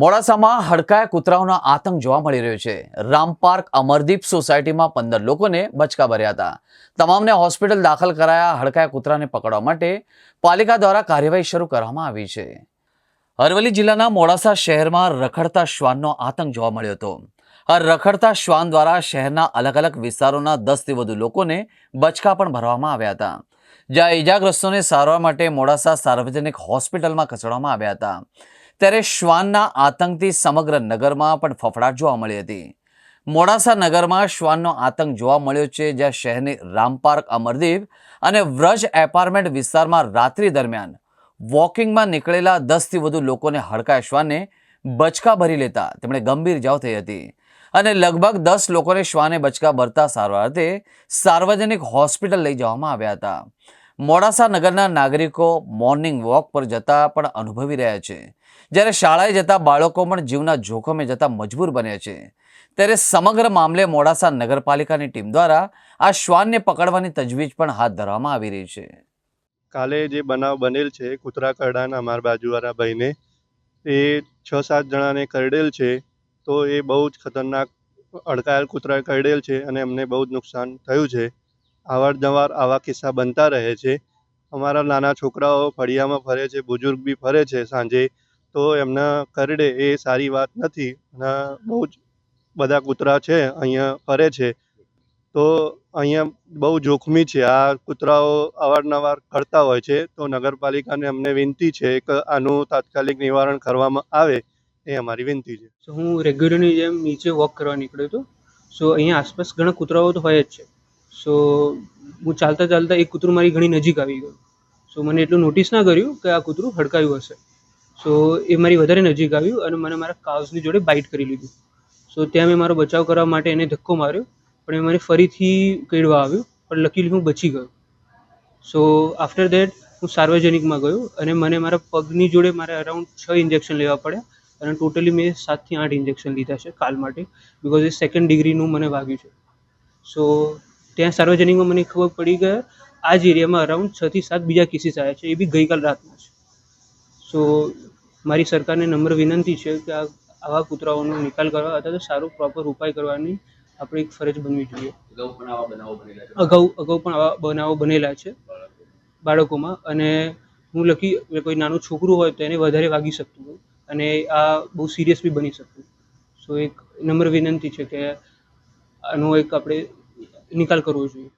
મોડાસામાં હડકાયા કૂતરાઓનો આતંક જોવા મળી રહ્યો છે. રામપાર્ક અમરદીપ સોસાયટીમાં પંદર લોકોને બચકા ભર્યા હતા. તમામને હોસ્પિટલ દાખલ કરાયા હડકાયા કૂતરાને પકડવા માટે પાલિકા દ્વારા કાર્યવાહી શરૂ કરવામાં આવી છે. અરવલ્લી જિલ્લાના મોડાસા શહેરમાં રખડતા શ્વાનનો આતંક જોવા મળ્યો હતો. આ રખડતા શ્વાન દ્વારા શહેરના અલગ અલગ વિસ્તારોના દસથી વધુ લોકોને બચકા પણ ભરવામાં આવ્યા હતા. જ્યાં ઈજાગ્રસ્તોને સારવાર માટે મોડાસા સાર્વજનિક હોસ્પિટલમાં ખસેડવામાં આવ્યા હતા. ત્યારે શ્વાનના આતંકથી સમગ્ર નગરમાં પણ ફફડાટ જોવા મળી હતી. મોડાસા નગરમાં શ્વાનનો આતંક જોવા મળ્યો છે, જ્યાં શહેરની રામપાર્ક અમરદીપ અને વ્રજ એપાર્ટમેન્ટ વિસ્તારમાં રાત્રિ દરમિયાન વોકિંગમાં નીકળેલા દસથી વધુ લોકોને હડકાય શ્વાને બચકા ભરી લેતા તેમણે ગંભીર ઇજાઓ થઈ હતી અને લગભગ દસ લોકોને શ્વાને બચકા ભરતા સારવાર અર્થે સાર્વજનિક હોસ્પિટલ લઈ જવામાં આવ્યા હતા. મોડાસા નગરના નાગરિકો મોર્નિંગ વોક પર જતા પણ અનુભવી રહ્યા છે. જ્યારે શાળાએ જતા બાળકો પણ જીવના જોખમે જતા મજબૂર બન્યા છે. ત્યારે સમગ્ર મામલે મોડાસા નગરપાલિકાની ટીમ દ્વારા આ શ્વાનને પકડવાની તજવીજ પણ હાથ ધરવામાં આવી રહી છે. કાલે જે બનાવ બનેલ છે, કૂતરા કરડાના અમારા બાજુવાળા ભાઈને, એ છ સાત જણાને કરડેલ છે, તો એ બહુ જ ખતરનાક અડકાયેલ કૂતરા કરડેલ છે અને એમને બહુ જ નુકસાન થયું છે. અવારનવાર આવા કિસ્સા બનતા રહે છે. અમારા નાના છોકરાઓ ફળિયામાં ફરે છે, બુજુર્ગ બી ફરે છે સાંજે. તો એમને કરડે એ સારી વાત નથી. અને બહુ જ બધા કૂતરા છે, અહીંયા ફરે છે. તો અહીંયા બહુ જોખમી છે. આ કૂતરાઓ અવારનવાર કરતા હોય છે. તો નગરપાલિકાને અમને વિનંતી છે કે આનું તાત્કાલિક નિવારણ કરવામાં આવે એ અમારી વિનંતી છે. હું રેગ્યુલરની જેમ નીચે વોક કરવા નીકળ્યો હતો સો અહીંયા આસપાસ ઘણા કૂતરાઓ તો હોય જ છે. સો હું ચાલતા ચાલતા એક કૂતરું મારી ઘણી નજીક આવી ગયું. સો મને એટલું નોટિસ ના કર્યું કે આ કૂતરું હડકાયું હશે. સો એ મારી વધારે નજીક આવ્યું અને મને મારા કાઉસની જોડે બાઇટ કરી લીધું. સો ત્યાં મેં મારો બચાવ કરવા માટે એને ધક્કો માર્યો, પણ એ મને ફરીથી કેળવા આવ્યું, પણ લકીલી હું બચી ગયો. સો આફ્ટર દેટ હું સાર્વજનિકમાં ગયો અને મને મારા પગની જોડે મારે અરાઉન્ડ છ ઇન્જેક્શન લેવા પડ્યા અને ટોટલી મેં સાતથી આઠ ઇન્જેક્શન લીધા છે કાલ માટે બિકોઝ એ સેકન્ડ ડિગ્રીનું મને વાગ્યું છે. સો ત્યાં સાર્વજનિકમાં મને ખબર પડી કે આ જ એરિયામાં અરાઉન્ડ છથી સાત બીજા કેસીસ આવ્યા છે એ બી ગઈકાલ રાતના છે. સો મારી સરકારને નમ્ર વિનંતી છે કે આ આવા કૂતરાઓનો નિકાલ કરવા અથવા તો સારો પ્રોપર ઉપાય કરવાની આપણે એક ફરજ બનવી જોઈએ. અગાઉ અગાઉ પણ આવા બનાવો બનેલા છે બાળકોમાં અને હું લખી કોઈ નાનું છોકરું હોય તો એને વધારે વાગી શકતું હોય અને આ બહુ સિરિયસ બી બની શકતું સો એક નમ્ર વિનંતી છે કે આનો એક આપણે નિકાલ કરવો જોઈએ.